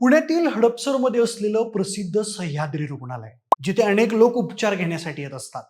पुण्यातील हडपसरमध्ये असलेलं प्रसिद्ध सह्याद्री रुग्णालय जिथे अनेक लोक उपचार घेण्यासाठी येत असतात.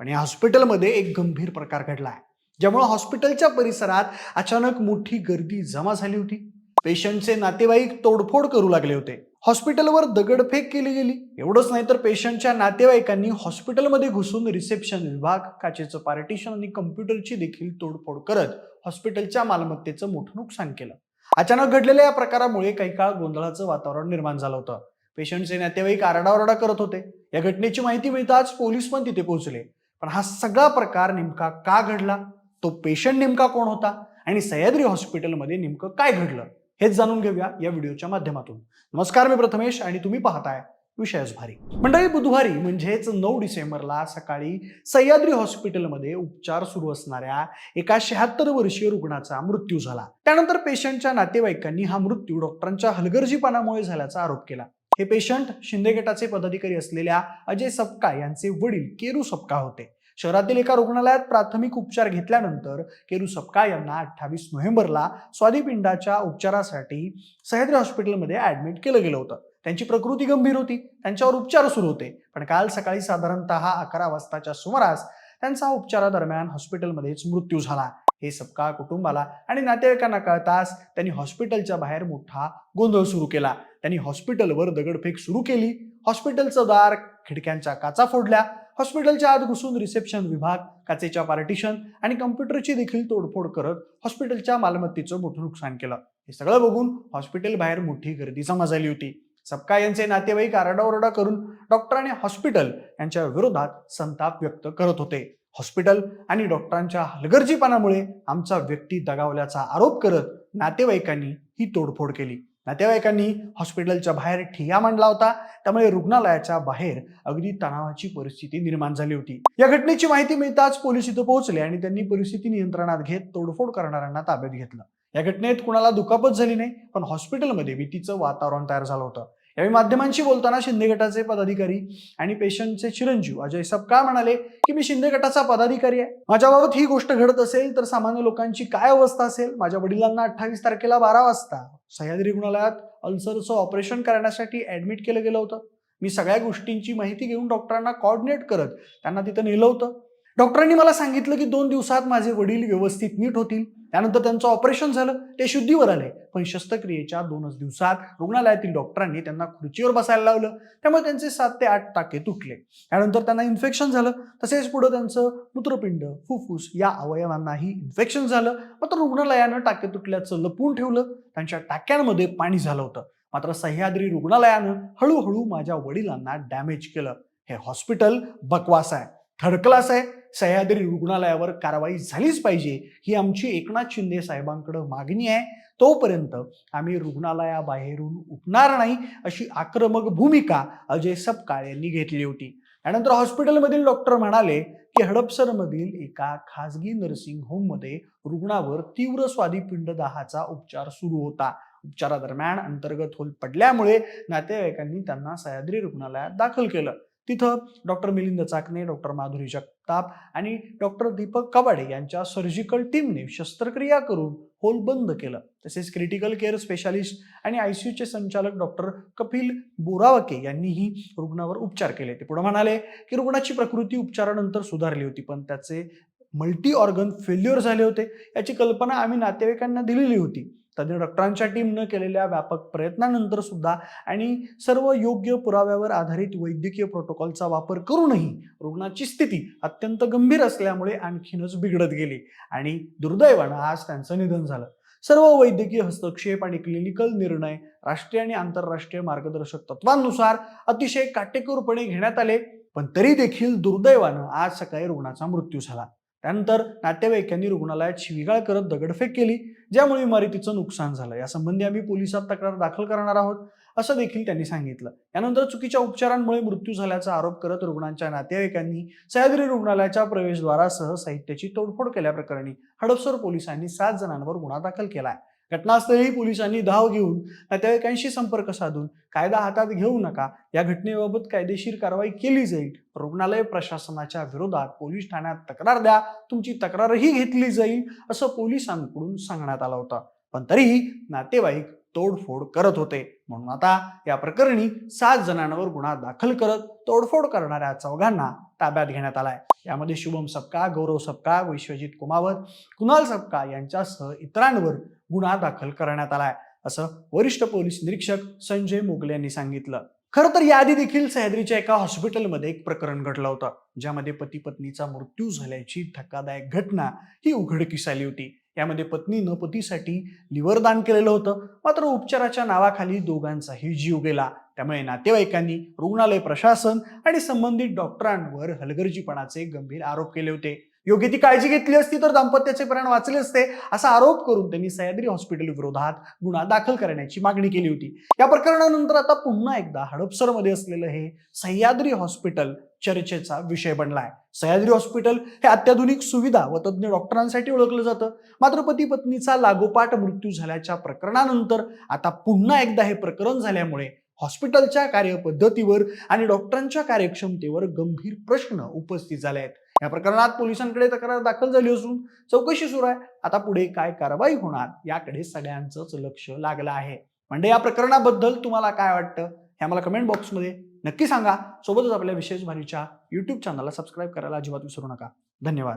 पण या हॉस्पिटलमध्ये एक गंभीर प्रकार घडला आहे ज्यामुळे हॉस्पिटलच्या परिसरात अचानक मोठी गर्दी जमा झाली होती. पेशंटचे नातेवाईक तोडफोड करू लागले होते. हॉस्पिटलवर दगडफेक केली गेली. एवढंच नाही तर पेशंटच्या नातेवाईकांनी हॉस्पिटलमध्ये घुसून रिसेप्शन विभाग काचेचं पार्टिशन आणि कम्प्युटरची देखील तोडफोड करत हॉस्पिटलच्या मालमत्तेचं मोठं नुकसान केलं. अचानक घडलेल्या या प्रकारामुळे काही काळ गोंधळाचं वातावरण निर्माण झालं होतं. पेशंटचे नातेवाईक आरडाओरडा करत होते. या घटनेची माहिती मिळताच पोलीस पण तिथे पोहोचले. पण हा सगळा प्रकार नेमका का घडला? तो पेशंट नेमका कोण होता? आणि सह्याद्री हॉस्पिटलमध्ये नेमकं काय घडलं? हेच जाणून घेऊया या व्हिडिओच्या माध्यमातून. नमस्कार मी प्रथमेश आणि तुम्ही पाहताय विषयच भारी मंडळी बुधवारी म्हणजेच नऊ डिसेंबरला सकाळी सह्याद्री हॉस्पिटलमध्ये उपचार सुरू असणाऱ्या एका शहात्तर वर्षीय रुग्णाचा मृत्यू झाला. त्यानंतर पेशंटच्या नातेवाईकांनी हा मृत्यू डॉक्टरांच्या हलगर्जीपणामुळे झाल्याचा आरोप केला. हे पेशंट शिंदे गटाचे पदाधिकारी असलेल्या अजय सपका यांचे वडील केरू सपका होते. शहरातील एका रुग्णालयात प्राथमिक उपचार घेतल्यानंतर केरू सपका यांना अठ्ठावीस नोव्हेंबरला स्वादिपिंडाच्या उपचारासाठी सह्याद्री हॉस्पिटलमध्ये ऍडमिट केलं गेलं होतं. त्यांची प्रकृती गंभीर होती त्यांच्यावर उपचार सुरू होते. पण काल सकाळी साधारणतः अकरा वाजताच्या सुमारास त्यांचा उपचारादरम्यान हॉस्पिटलमध्येच मृत्यू झाला. हे सबका कुटुंबाला आणि नातेवाईकांना कळताच त्यांनी हॉस्पिटलच्या बाहेर मोठा गोंधळ सुरू केला. त्यांनी हॉस्पिटलवर दगडफेक सुरू केली. हॉस्पिटलचं दार खिडक्यांच्या काचा फोडल्या. हॉस्पिटलच्या आत घुसून रिसेप्शन विभाग काचेच्या पार्टिशन आणि कम्प्युटरची देखील तोडफोड करत हॉस्पिटलच्या मालमत्तेचं मोठं नुकसान केलं. हे सगळं बघून हॉस्पिटल बाहेर मोठी गर्दी जमा झाली होती. सबका यांचे नातेवाईक आरडाओरडा करून डॉक्टर आणि हॉस्पिटल यांच्या विरोधात संताप व्यक्त करत होते. हॉस्पिटल आणि डॉक्टरांच्या हलगर्जीपणामुळे आमचा व्यक्ती दगावल्याचा आरोप करत नातेवाईकांनी ही तोडफोड केली. नातेवाईकांनी हॉस्पिटलच्या बाहेर ठिया मांडला होता. त्यामुळे रुग्णालयाच्या बाहेर अगदी तणावाची परिस्थिती निर्माण झाली होती. या घटनेची माहिती मिळताच पोलीस इथं पोहोचले आणि त्यांनी परिस्थिती नियंत्रणात घेत तोडफोड करणाऱ्यांना ताब्यात घेतलं. या घटनेत कुणाला दुखापत झाली नाही पण हॉस्पिटलमध्ये भीतीचं वातावरण तयार झालं होतं. यावेळी माध्यमांशी बोलताना शिंदे गटाचे पदाधिकारी आणि पेशंटचे चिरंजीव अजय सपकाळ म्हणाले की मी शिंदे गटाचा पदाधिकारी आहे. माझ्याबाबत ही गोष्ट घडत असेल तर सामान्य लोकांची काय अवस्था असेल? माझ्या वडिलांना अठ्ठावीस तारखेला बारा वाजता सह्याद्री रुग्णालयात अल्सरचं ऑपरेशन करण्यासाठी ऍडमिट केलं गेलं होतं. मी सगळ्या गोष्टींची माहिती घेऊन डॉक्टरांना कॉर्डिनेट करत त्यांना तिथं नेलं होतं. डॉक्टरांनी मला सांगितलं की दोन दिवसात माझे वडील व्यवस्थित नीट होतील. त्यानंतर त्यांचं ऑपरेशन झालं ते शुद्धीवर आले. पण शस्त्रक्रियेच्या दोनच दिवसात रुग्णालयातील डॉक्टरांनी त्यांना खुर्चीवर बसायला लावलं. त्यामुळे त्यांचे सात ते आठ टाके तुटले. त्यानंतर त्यांना इन्फेक्शन झालं. तसेच पुढं त्यांचं मूत्रपिंड फुफ्फुस या अवयवांनाही इन्फेक्शन झालं. मात्र रुग्णालयानं टाके तुटल्याचं लपवून ठेवलं. त्यांच्या टाक्यांमध्ये पाणी झालं होतं. मात्र सह्याद्री रुग्णालयानं हळूहळू माझ्या वडिलांना डॅमेज केलं. हे हॉस्पिटल बकवास आहे. थर्ड क्लास आहे. सह्याद्री रुग्णालयावर कारवाई झालीच पाहिजे ही आमची एकनाथ शिंदे साहेबांकडे मागणी आहे. तोपर्यंत आम्ही रुग्णालयाबाहेरून उठणार नाही अशी आक्रमक भूमिका अजय सपकाळ यांनी घेतली होती. त्यानंतर हॉस्पिटलमधील डॉक्टर म्हणाले की हडपसरमधील एका खासगी नर्सिंग होममध्ये रुग्णावर तीव्र स्वादिपिंड दाहाचा उपचार सुरू होता. उपचारादरम्यान अंतर्गत होल पडल्यामुळे नातेवाईकांनी त्यांना सह्याद्री रुग्णालयात दाखल केलं. तिथं डॉक्टर मिलिंद चाकणे डॉक्टर माधुरी जगताप आणि डॉक्टर दीपक कबाडे यांच्या सर्जिकल टीमने शस्त्रक्रिया करून होल बंद केलं. तसेच क्रिटिकल केअर स्पेशालिस्ट आणि आयसीयूचे संचालक डॉक्टर कपिल बोरावके यांनीही रुग्णावर उपचार केले. ते पुढे म्हणाले की रुग्णाची प्रकृती उपचारानंतर सुधारली होती पण त्याचे मल्टी ऑर्गन फेल्युअर झाले होते. याची कल्पना आम्ही नातेवाईकांना दिलेली होती. तज्ज्ञ डॉक्टरांच्या टीमनं केलेल्या व्यापक प्रयत्नानंतर सुद्धा आणि सर्व योग्य पुराव्यावर आधारित वैद्यकीय प्रोटोकॉलचा वापर करूनही रुग्णाची स्थिती अत्यंत गंभीर असल्यामुळे आणखीनच बिघडत गेली आणि दुर्दैवानं आज त्यांचं निधन झालं. सर्व वैद्यकीय हस्तक्षेप आणि क्लिनिकल निर्णय राष्ट्रीय आणि आंतरराष्ट्रीय मार्गदर्शक तत्वांनुसार अतिशय काटेकोरपणे घेण्यात आले पण तरी देखील दुर्दैवानं आज सकाळी रुग्णाचा मृत्यू झाला. त्यानंतर नातेवाईकांनी रुग्णालयात शिवीगाळ करत दगडफेक केली ज्यामुळे इमारतीचं नुकसान झालं. यासंबंधी आम्ही पोलिसात तक्रार दाखल करणार आहोत असं देखील त्यांनी सांगितलं. यानंतर चुकीच्या उपचारांमुळे मृत्यू झाल्याचा आरोप करत रुग्णांच्या नातेवाईकांनी सह्याद्री रुग्णालयाच्या प्रवेशद्वारासह साहित्याची तोडफोड केल्याप्रकरणी हडपसर पोलिसांनी सात जणांवर गुन्हा दाखल केला आहे. घटनास्थळी पोलिसांनी धाव घेऊन नातेवाईकांशी संपर्क साधून कायदा हातात घेऊ नका. या घटनेबाबत कायदेशीर कारवाई केली जाईल. रुग्णालय प्रशासनाच्या विरोधात पोलीस ठाण्यात तक्रार द्या. तुमची तक्रारही घेतली जाईल असं पोलिसांकडून सांगण्यात आलं होतं. पण तरीही नातेवाईक तोडफोड करत होते. म्हणून आता या प्रकरणी सात जणांवर गुन्हा दाखल करत तोडफोड करणाऱ्या चौघांना ताब्यात घेण्यात आलाय. यामध्ये शुभम सपका गौरव सपका विश्वजित कुमावत कुणाल सपका यांच्यासह इतरांवर गुन्हा दाखल करण्यात आलाय असं वरिष्ठ पोलीस निरीक्षक संजय मोगले यांनी सांगितलं. खरं तर याआधी देखील सह्याद्रीच्या एका हॉस्पिटलमध्ये एक प्रकरण घडलं होतं ज्यामध्ये पती पत्नीचा मृत्यू झाल्याची धक्कादायक घटना ही उघडकीस आली होती. यामध्ये पत्नीनं पतीसाठी लिव्हर दान केलेलं होतं. मात्र उपचाराच्या नावाखाली दोघांचाही जीव गेला. त्यामुळे नातेवाईकांनी रुग्णालय प्रशासन आणि संबंधित डॉक्टरांवर हलगर्जीपणाचे गंभीर आरोप केले होते. योग्य ती काळजी घेतली असती तर दाम्पत्याचे प्राण वाचले असते असा आरोप करून त्यांनी सह्याद्री हॉस्पिटल विरोधात गुन्हा दाखल करण्याची मागणी केली होती. या प्रकरणानंतर आता पुन्हा एकदा हडपसरमध्ये असलेलं हे सह्याद्री हॉस्पिटल चर्चेचा विषय बनलाय. सह्याद्री हॉस्पिटल हे अत्याधुनिक सुविधा व तज्ज्ञ डॉक्टरांसाठी ओळखलं जातं. मात्र पती पत्नीचा लागोपाठ मृत्यू झाल्याच्या प्रकरणानंतर आता पुन्हा एकदा हे प्रकरण झाल्यामुळे हॉस्पिटलच्या कार्यपद्धतीवर आणि डॉक्टरांच्या कार्यक्षमतेवर गंभीर प्रश्न उपस्थित झाले आहेत. या प्रकरणात पोलिसांकडे तक्रार दाखल झाली असून चौकशी सुरू आहे. आता पुढे काय कारवाई होणार याकडे सगळ्यांचंच लक्ष लागलं आहे. म्हणजे या प्रकरणाबद्दल तुम्हाला काय वाटतं हे आम्हाला कमेंट बॉक्समध्ये नक्की सांगा. सोबतच आपल्या विशेष भारीच्या युट्यूब चॅनलला सबस्क्राईब करायला अजिबात विसरू नका. धन्यवाद.